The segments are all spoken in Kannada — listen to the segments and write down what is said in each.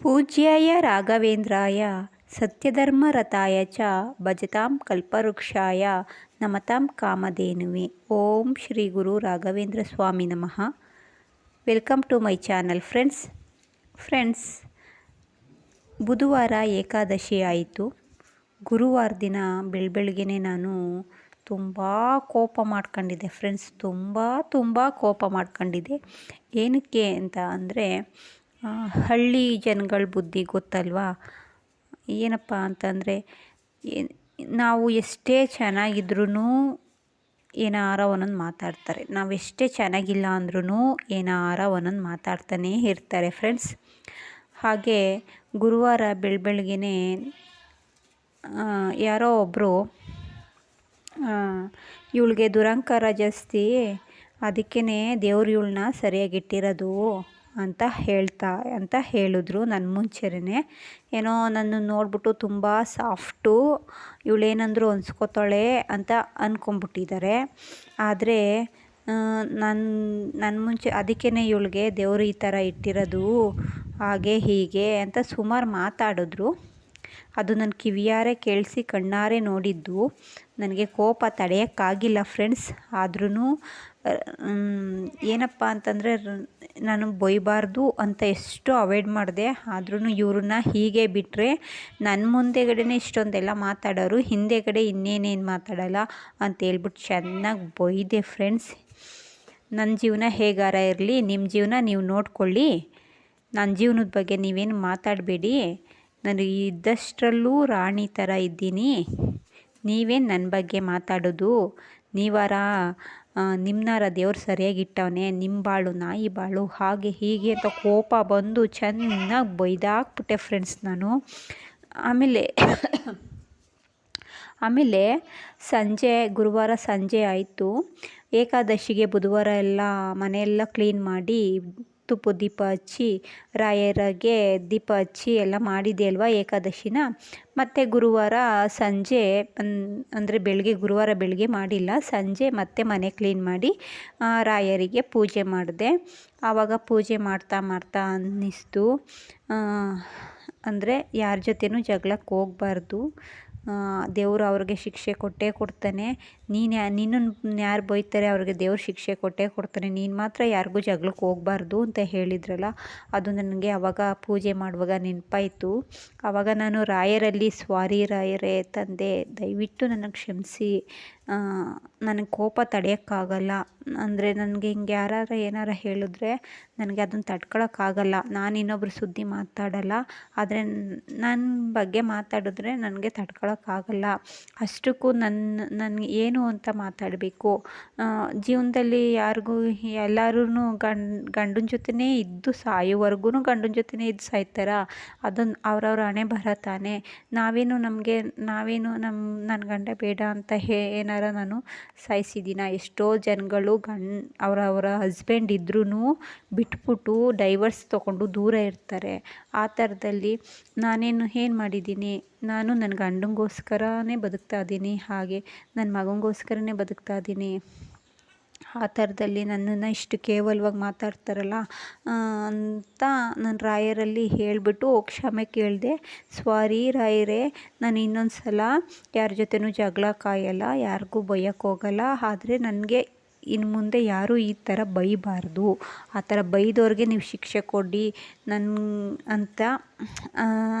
ಪೂಜ್ಯಾಯ ರಾಘವೇಂದ್ರಾಯ ಸತ್ಯಧರ್ಮರತಾಯ ಚ ಭಜತಾಂ ಕಲ್ಪವೃಕ್ಷಾಯ, ನಮತಾಂ ಕಾಮಧೇನುವೆ. ಓಂ ಶ್ರೀ ಗುರು ರಾಘವೇಂದ್ರ ಸ್ವಾಮಿ ನಮಃ. Welcome to my channel friends. Friends, ಬುಧವಾರ ಏಕಾದಶಿ ಆಯಿತು. ಗುರುವಾರ ದಿನ ಬೆಳಬೆಳಗ್ಗೆನೆ ನಾನು ತುಂಬ ಕೋಪ ಮಾಡ್ಕೊಂಡಿದ್ದೆ ಫ್ರೆಂಡ್ಸ್. ತುಂಬ ತುಂಬ ಕೋಪ ಮಾಡ್ಕೊಂಡಿದ್ದೆ. ಏನಕ್ಕೆ ಅಂತ ಅಂದರೆ ಹಳ್ಳಿ ಜನಗಳ ಬುದ್ಧಿ ಗೊತ್ತಲ್ವಾ? ಏನಪ್ಪ ಅಂತಂದರೆ ನಾವು ಎಷ್ಟೇ ಚೆನ್ನಾಗಿದ್ರೂ ಏನಾರ ಒಂದೊಂದು ಮಾತಾಡ್ತಾರೆ. ನಾವು ಎಷ್ಟೇ ಚೆನ್ನಾಗಿಲ್ಲ ಅಂದ್ರೂ ಏನಾರ ಒಂದೊಂದು ಮಾತಾಡ್ತಾನೇ ಇರ್ತಾರೆ ಫ್ರೆಂಡ್ಸ್ ಹಾಗೆ ಗುರುವಾರ ಬೆಳಬೆಳಗ್ಗೆನೇ ಯಾರೋ ಒಬ್ಬರು ಇವಳಿಗೆ ದುರಂಕಾರ ಜಾಸ್ತಿ ಅದಕ್ಕೇ ದೇವ್ರು ಇವಳನ್ನ ಸರಿಯಾಗಿಟ್ಟಿರೋದು ಅಂತ ಹೇಳ್ತಾ, ಅಂತ ಹೇಳಿದ್ರು ನನ್ನ ಮುಂಚೆನೇ ಏನೋ ನನ್ನ ನೋಡಿಬಿಟ್ಟು ತುಂಬ ಸಾಫ್ಟು, ಇವಳೇನಂದ್ರು ಅನ್ಸ್ಕೊತಾಳೆ ಅಂತ ಅಂದ್ಕೊಂಬಿಟ್ಟಿದ್ದಾರೆ ಆದರೆ ನನ್ನ ನನ್ನ ಮುಂಚೆ ಅದಕ್ಕೇ ಇವಳಿಗೆ ದೇವರು ಈ ಥರ ಇಟ್ಟಿರೋದು, ಹಾಗೆ ಹೀಗೆ ಅಂತ ಸುಮಾರು ಮಾತಾಡಿದ್ರು. ಅದು ನನ್ನ ಕಿವಿಯಾರೆ ಕೇಳಿಸಿ ಕಣ್ಣಾರೆ ನೋಡಿದ್ದು. ನನಗೆ ಕೋಪ ತಡೆಯೋಕ್ಕಾಗಿಲ್ಲ ಫ್ರೆಂಡ್ಸ್. ಆದ್ರೂ ಏನಪ್ಪ ಅಂತಂದರೆ ನಾನು ಬೊಯ್ಬಾರ್ದು ಅಂತ ಎಷ್ಟು ಅವಾಯ್ಡ್ ಮಾಡಿದೆ ಆದ್ರೂ ಇವ್ರನ್ನ ಹೀಗೆ ಬಿಟ್ಟರೆ ನನ್ನ ಮುಂದೆಗಡೆನೇ ಇಷ್ಟೊಂದೆಲ್ಲ ಮಾತಾಡೋರು, ಹಿಂದೆಗಡೆ ಇನ್ನೇನೇನು ಮಾತಾಡಲ್ಲ ಅಂತ ಹೇಳ್ಬಿಟ್ಟು ಚೆನ್ನಾಗಿ ಬೊಯ್ದೆ ಫ್ರೆಂಡ್ಸ್ ನನ್ನ ಜೀವನ ಹೇಗಾರ ಇರಲಿ ನಿಮ್ಮ ಜೀವನ ನೀವು ನೋಡ್ಕೊಳ್ಳಿ. ನನ್ನ ಜೀವನದ ಬಗ್ಗೆ ನೀವೇನು ಮಾತಾಡಬೇಡಿ. ನಾನು ಇದ್ದಷ್ಟರಲ್ಲೂ ರಾಣಿ ಥರ ಇದ್ದೀನಿ. ನೀವೇನು ನನ್ನ ಬಗ್ಗೆ ಮಾತಾಡೋದು? ನೀವಾರ ನಿಮ್ಮನಾರ ದೇವ್ರು ಸರಿಯಾಗಿಟ್ಟವನೆ ನಿಮ್ಮ ಬಾಳು ನಾಯಿ ಬಾಳು, ಹಾಗೆ ಹೀಗೆ ಅಂತ ಕೋಪ ಬಂದು ಚೆನ್ನಾಗಿ ಬೈದಾಕ್ಬಿಟ್ಟೆ ಫ್ರೆಂಡ್ಸ್ ನಾನು. ಆಮೇಲೆ ಆಮೇಲೆ ಸಂಜೆ, ಗುರುವಾರ ಸಂಜೆ ಆಯಿತು. ಏಕಾದಶಿಗೆ, ಬುಧವಾರ ಎಲ್ಲ ಮನೆಯೆಲ್ಲ ಕ್ಲೀನ್ ಮಾಡಿ ತುಪ್ಪ ದೀಪ ಹಚ್ಚಿ ರಾಯರಿಗೆ ದೀಪ ಹಚ್ಚಿ ಎಲ್ಲ ಮಾಡಿದೆ ಅಲ್ವಾ ಏಕಾದಶಿನ? ಮತ್ತು ಗುರುವಾರ ಸಂಜೆ ಅಂದರೆ ಬೆಳಗ್ಗೆ, ಗುರುವಾರ ಬೆಳಗ್ಗೆ ಮಾಡಿಲ್ಲ. ಸಂಜೆ ಮತ್ತೆ ಮನೆ ಕ್ಲೀನ್ ಮಾಡಿ ರಾಯರಿಗೆ ಪೂಜೆ ಮಾಡಿದೆ. ಆವಾಗ ಪೂಜೆ ಮಾಡ್ತಾ ಮಾಡ್ತಾ ಅನ್ನಿಸ್ತು. ಅಂದರೆ ಯಾರ ಜೊತೆನೂ ಜಗಳಕ್ಕೆ ಹೋಗ್ಬಾರ್ದು. ದೇವರು ಅವ್ರಿಗೆ ಶಿಕ್ಷೆ ಕೊಟ್ಟೇ ಕೊಡ್ತಾನೆ. ನೀನು ಯಾ ನಿನ್ನನ್ನು ಯಾರು ಬೈತಾರೆ ಅವ್ರಿಗೆ ದೇವ್ರು ಶಿಕ್ಷೆ ಕೊಟ್ಟೇ ಕೊಡ್ತಾನೆ. ನೀನು ಮಾತ್ರ ಯಾರಿಗೂ ಜಗಳಕ್ಕೆ ಹೋಗ್ಬಾರ್ದು ಅಂತ ಹೇಳಿದ್ರಲ್ಲ, ಅದು ನನಗೆ ಆವಾಗ ಪೂಜೆ ಮಾಡುವಾಗ ನೆನಪಾಯಿತು. ಆವಾಗ ನಾನು ರಾಯರಲ್ಲಿ ಸ್ವಾರಿ ರಾಯರೇ ತಂದೆ, ದಯವಿಟ್ಟು ನನಗೆ ಕ್ಷಮಿಸಿ ನನಗೆ ಕೋಪ ತಡೆಯೋಕ್ಕಾಗಲ್ಲ. ಅಂದರೆ ನನಗೆ ಹಿಂಗೆ ಯಾರಾರು ಏನಾರು ಹೇಳಿದ್ರೆ ನನಗೆ ಅದನ್ನು ತಡ್ಕೊಳಕ್ಕಾಗಲ್ಲ. ನಾನು ಇನ್ನೊಬ್ರ ಸುದ್ದಿ ಮಾತಾಡಲ್ಲ. ಆದರೆ ನನ್ನ ಬಗ್ಗೆ ಮಾತಾಡಿದ್ರೆ ನನಗೆ ತಡ್ಕೊಳಕ್ಕಾಗಲ್ಲ. ಅಷ್ಟಕ್ಕೂ ನನ್ನ ನನಗೆ ಏನು ಅಂತ ಮಾತಾಡಬೇಕು. ಜೀವನದಲ್ಲಿ ಯಾರಿಗೂ ಎಲ್ಲರೂ ಗಂಡ, ಗಂಡನ ಜೊತೆನೇ ಇದ್ದು ಸಾಯೋವರೆಗೂ ಗಂಡನ ಜೊತೆನೇ ಇದ್ದು ಸಾಯ್ತಾರ? ಅದನ್ನು ಅವ್ರವ್ರ ಹಣೆ ಬರ ತಾನೆ ನಾವೇನು ನಮಗೆ, ನಾವೇನು ನಮ್ಮ ನನ್ನ ಗಂಡ ಬೇಡ ಅಂತ ಹೇ, ಏನಾರ ನಾನು ಸಾಯಿಸಿದ್ದೀನ ಎಷ್ಟೋ ಜನಗಳು ಗಂಡ್ ಅವರವರ ಅವರ ಹಸ್ಬೆಂಡ್ ಇದ್ರೂ ಬಿಟ್ಬಿಟ್ಟು ಡೈವರ್ಸ್ ತೊಗೊಂಡು ದೂರ ಇರ್ತಾರೆ. ಆ ಥರದಲ್ಲಿ ನಾನೇನು ಏನು ಮಾಡಿದ್ದೀನಿ ನಾನು ನನ್ನ ಗಂಡಂಗೋಸ್ಕರನೇ ಬದುಕ್ತಾ ಇದ್ದೀನಿ ಹಾಗೆ ನನ್ನ ಮಗನಿಗೋಸ್ಕರನೇ ಬದುಕ್ತಾ ಇದ್ದೀನಿ ಆ ಥರದಲ್ಲಿ ನನ್ನನ್ನು ಇಷ್ಟು ಕೇವಲವಾಗಿ ಮಾತಾಡ್ತಾರಲ್ಲ ಅಂತ ನಾನು ರಾಯರಲ್ಲಿ ಹೇಳಿಬಿಟ್ಟು ಕ್ಷಮೆ ಕೇಳಿದೆ, ಸ್ವಾರಿ ರಾಯರೇ, ನಾನು ಇನ್ನೊಂದು ಸಲ ಯಾರ ಜೊತೆನೂ ಜಗಳ ಕಾಯಲ್ಲ, ಯಾರಿಗೂ ಬೈಯೋಕ್ಕೆ ಹೋಗಲ್ಲ, ಆದರೆ ನನಗೆ ಇನ್ನು ಮುಂದೆ ಯಾರೂ ಈ ಥರ ಬೈಬಾರ್ದು. ಆ ಥರ ಬೈದವ್ರಿಗೆ ನೀವು ಶಿಕ್ಷೆ ಕೊಡಿ. ನನ್ನ ಅಂತ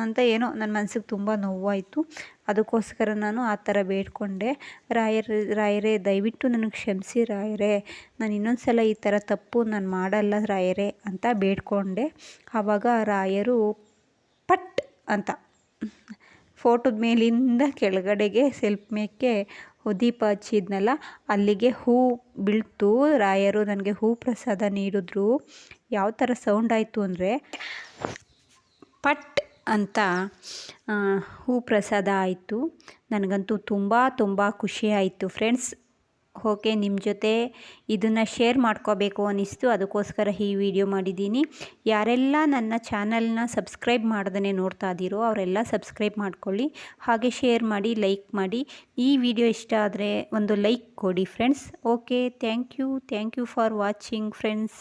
ಅಂತ ಏನೋ ನನ್ನ ಮನಸ್ಸಿಗೆ ತುಂಬ ನೋವಾಯಿತು. ಅದಕ್ಕೋಸ್ಕರ ನಾನು ಆ ಥರ ಬೇಡಿಕೊಂಡೆ. ರಾಯರ್, ರಾಯರೇ, ದಯವಿಟ್ಟು ನನಗೆ ಕ್ಷಮಿಸಿ ರಾಯರೇ. ನಾನು ಇನ್ನೊಂದು ಸಲ ಈ ಥರ ತಪ್ಪು ನಾನು ಮಾಡಲ್ಲ ರಾಯರೇ ಅಂತ ಬೇಡಿಕೊಂಡೆ. ಆವಾಗ ರಾಯರು ಪಟ್ ಅಂತ, ಫೋಟೋದ ಮೇಲಿಂದ ಕೆಳಗಡೆಗೆ ಸೆಲ್ಫ್ ಮೇಕೆ ದೀಪ ಹಚ್ಚಿದ್ನಲ್ಲ, ಅಲ್ಲಿಗೆ ಹೂ ಬೀಳ್ತು. ರಾಯರು ನನಗೆ ಹೂ ಪ್ರಸಾದ ನೀಡಿದ್ರು. ಯಾವ ಥರ ಸೌಂಡ್ ಆಯಿತು ಅಂದರೆ, ಪಟ್ ಅಂತ ಹೂ ಪ್ರಸಾದ ಆಯಿತು. ನನಗಂತೂ ತುಂಬ ತುಂಬ ಖುಷಿ ಆಯಿತು. ಫ್ರೆಂಡ್ಸ್ ಓಕೆ ನಿಮ್ಮ ಜೊತೆ ಇದನ್ನು ಶೇರ್ ಮಾಡ್ಕೋಬೇಕು ಅನ್ನಿಸ್ತು. ಅದಕ್ಕೋಸ್ಕರ ಈ ವಿಡಿಯೋ ಮಾಡಿದ್ದೀನಿ. ಯಾರೆಲ್ಲ ನನ್ನ ಚಾನಲ್ನ ಸಬ್ಸ್ಕ್ರೈಬ್ ಮಾಡ್ದೇ ನೋಡ್ತಾ ಇದ್ದೀರೋ ಅವರೆಲ್ಲ ಸಬ್ಸ್ಕ್ರೈಬ್ ಮಾಡ್ಕೊಳ್ಳಿ. ಹಾಗೆ ಶೇರ್ ಮಾಡಿ ಲೈಕ್ ಮಾಡಿ. ಈ ವಿಡಿಯೋ ಇಷ್ಟ ಆದರೆ ಒಂದು ಲೈಕ್ ಕೊಡಿ friends okay thank you thank you for watching friends